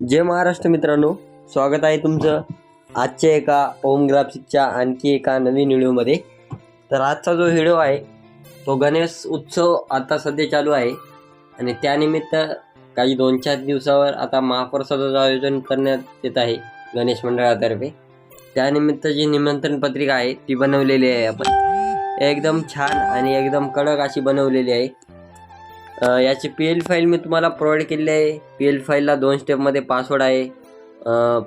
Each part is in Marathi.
जय महाराष्ट्र मित्रांनो स्वागत आहे तुमचं आजच्या एका ओम ग्राफिकच्या आणखी एका नवीन व्हिडिओमध्ये. तर आजचा जो व्हिडिओ आहे तो गणेश उत्सव आता सध्या चालू आहे. आणि त्यानिमित्त काही दोन चार दिवसावर आता महाप्रसादाचं आयोजन करण्यात येत आहे गणेश मंडळातर्फे. त्यानिमित्त जी निमंत्रण पत्रिका आहे ती बनवलेली आहे आपण. एकदम छान आणि एकदम कडक अशी बनवलेली आहे. याची पी एल फाईल मी तुम्हाला प्रोव्हाइड केलेली आहे. पी एल फाईलला दोन स्टेपमध्ये पासवर्ड आहे.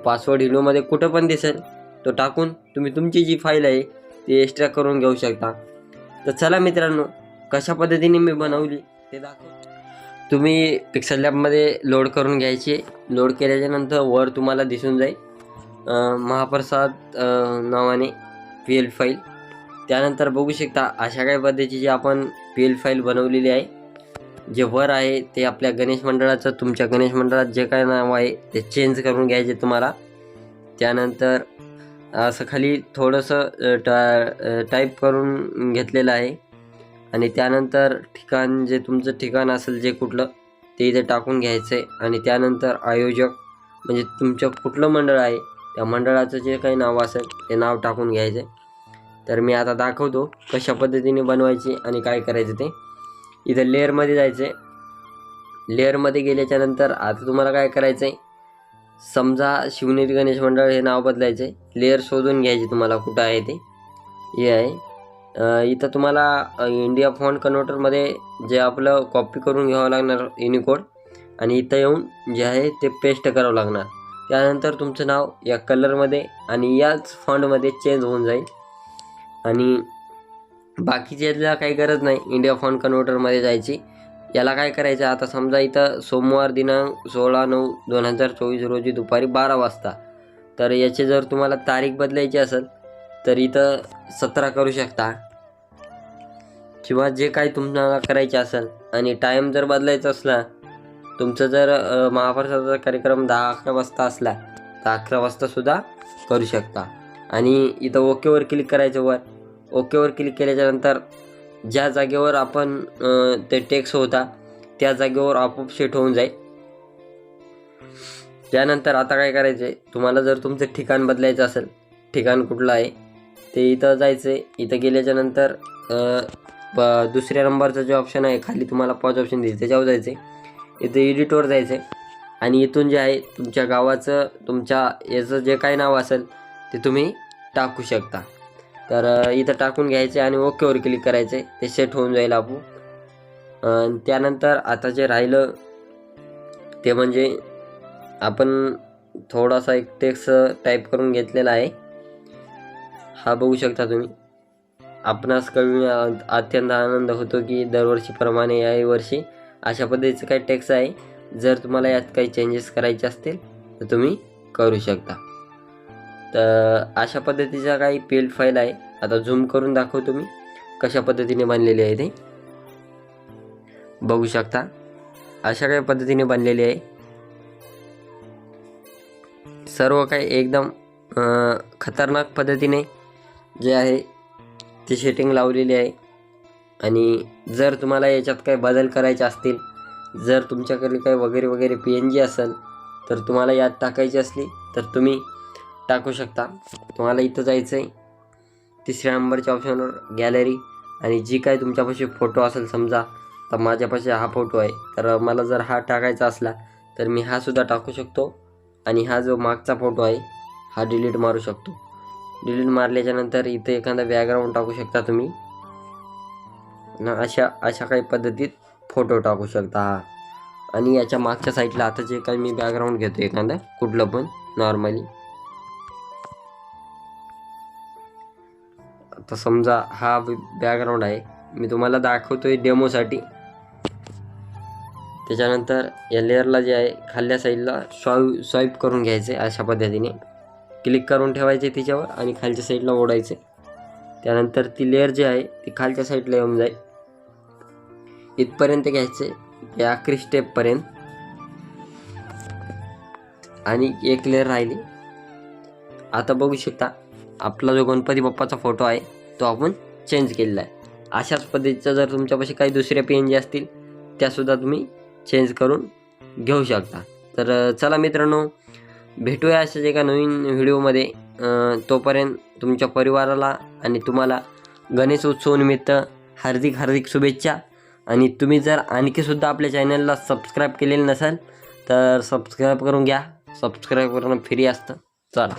पासवर्ड हिलोमध्ये कुठं पण दिसेल तो टाकून तुम्ही तुमची जी फाईल आहे ती एक्स्ट्रा करून घेऊ शकता. तर चला मित्रांनो कशा पद्धतीने मी बनवली ते दाखव तुम्ही पिक्सल लॅबमध्ये लोड करून घ्यायची लोड केल्याच्यानंतर वर तुम्हाला दिसून जाईल. महाप्रसाद नावाने पी एल फाईल त्यानंतर बघू शकता अशा काही पद्धतीची आपण पी एल फाईल बनवलेली आहे. जे वर आहे ते आपल्या गणेश मंडळाचं तुमच्या गणेश मंडळात जे काय नाव आहे ते चेंज करून घ्यायचे तुम्हाला. त्यानंतर असं खाली थोडंसं टा टाईप करून घेतलेलं आहे. आणि त्यानंतर ठिकाण जे तुमचं ठिकाण असेल जे कुठलं ते इथे टाकून घ्यायचं आहे आणि त्यानंतर आयोजक म्हणजे तुमचं कुठलं मंडळ आहे त्या मंडळाचं जे काही नाव असेल ते नाव टाकून घ्यायचं तर मी आता दाखवतो कशा पद्धतीने बनवायची आणि काय करायचं ते. इथं लेअरमध्ये जायचं आहे लेअरमध्ये गेल्याच्यानंतर आता तुम्हाला काय करायचं आहे समजा शिवनेरी गणेश मंडळ हे नाव बदलायचं आहे लेअर शोधून घ्यायचे तुम्हाला कुठं आहे ते. हे आहे. इथं तुम्हाला इंडिया फॉन्ट कन्व्हर्टरमध्ये जे आपलं कॉपी करून घ्यावं लागणार युनिकोड आणि इथं येऊन जे आहे ते पेस्ट करावं लागणार. त्यानंतर तुमचं नाव या कलरमध्ये आणि याच फॉन्टमध्ये चेंज होऊन जाईल. आणि बाकीच्याला काही गरज नाही. इंडिया फॉन कन्व्हर्टरमध्ये जायची. याला काय करायचं? आता समजा इथं सोमवार दिनांक सोळा नऊ दोन हजार चोवीस रोजी दुपारी बारा वाजता. तर याची जर तुम्हाला तारीख बदलायची असेल तर इथं सतरा करू शकता. किंवा जे काही तुम्हाला करायचे असेल आणि टाईम जर बदलायचा असला तुमचं जर महाप्रसादाचा कार्यक्रम दहा अकरा वाजता असला तर अकरा वाजतासुद्धा करू शकता. आणि इथं ओकेवर क्लिक करायचं वर ओकेवर क्लिक केल्याच्यानंतर ज्या जागेवर आपण ते टेक्स्ट होता त्या जागेवर आपोआप सेट होऊन जाईल. त्यानंतर आता काय करायचं आहे तुम्हाला जर तुमचं ठिकाण बदलायचं असेल ठिकाण कुठलं आहे ते इथं जायचं आहे इथं गेल्याच्यानंतर प दुसऱ्या नंबरचा जो ऑप्शन आहे खाली तुम्हाला पाच ऑप्शन दिसते. त्याच्यावर जायचं आहे इथं एडिटवर जायचं आहे आणि इथून जे आहे तुमच्या गावाचं तुमच्या याचं जे काही नाव असेल ते तुम्ही टाकू शकता. तर इथं टाकून घ्यायचे आणि ओकेवर क्लिक करायचे. ते सेट होऊन जाईल आपण त्यानंतर आता जे राहिलं ते म्हणजे आपण थोडासा एक टेक्स्ट टाईप करून घेतलेला आहे. हा बघू शकता तुम्ही. आपणास कळून अत्यंत आनंद होतो की दरवर्षीप्रमाणे याही वर्षी अशा पद्धतीचं काही टेक्स्ट आहे. जर तुम्हाला यात काही चेंजेस करायचे असतील तर तुम्ही करू शकता. तर अशा पद्धतीचा काही पेल्ट फाईल आहे. आता झूम करून दाखवतो मी कशा पद्धतीने बनलेली आहे ते. बघू शकता. अशा काही पद्धतीने बनलेली आहे. सर्व काही एकदम खतरनाक पद्धतीने जे आहे ती शेटिंग लावलेली आहे. आणि जर तुम्हाला याच्यात काही बदल करायचे असतील जर तुमच्याकडे काही वगैरे वगैरे पी एन जी असेल तर तुम्हाला यात टाकायची असली तर तुम्ही टाकू शकता. तुम्हाला इथं जायचं आहे तिसऱ्या नंबरच्या ऑप्शनवर गॅलरी आणि जी काय तुमच्यापाशी फोटो असेल समजा तर माझ्यापाशी हा फोटो आहे. तर मला जर हा टाकायचा असला तर मी हा सुद्धा टाकू शकतो. आणि हा जो मागचा फोटो आहे हा डिलीट मारू शकतो. डिलीट मारल्याच्यानंतर इथे एखादा बॅकग्राऊंड टाकू शकता तुम्ही. अशा अशा काही पद्धतीत फोटो टाकू शकता हा. आणि याच्या मागच्या साईडला आता जे काही मी बॅकग्राऊंड घेतो एखादा कुठलं पण नॉर्मली आता समजा हा बॅकग्राऊंड आहे मी तुम्हाला दाखवतोय डेमोसाठी. त्याच्यानंतर या लेअरला जे आहे खाल्ल्या साईडला स्वाईप स्वाईप करून घ्यायचे अशा पद्धतीने. क्लिक करून ठेवायचे तिच्यावर आणि खालच्या साईडला ओढायचे. त्यानंतर ती लेअर जी आहे ती खालच्या साईडला येऊन जाईल. इथपर्यंत घ्यायचे या आखरी स्टेपपर्यंत आणि एक लेअर राहिली. आता बघू शकता आपला जो गणपती बाप्पाचा फोटो आहे तो आपण चेंज केलेला आहे. अशाच पद्धतीचा जर तुमच्यापाशी काही दुसऱ्या पी एन जी असतील त्यासुद्धा तुम्ही चेंज करून घेऊ शकता. तर चला मित्रांनो भेटूया अशाच एका नवीन व्हिडिओमध्ये तोपर्यंत तुमच्या परिवाराला आणि तुम्हाला गणेश उत्सवानिमित्त हार्दिक हार्दिक शुभेच्छा. आणि तुम्ही जर आणखीसुद्धा आपल्या चॅनलला सबस्क्राईब केलेलं नसेल तर सबस्क्राईब करून घ्या. सबस्क्राईब करणं फ्री असतं. चला.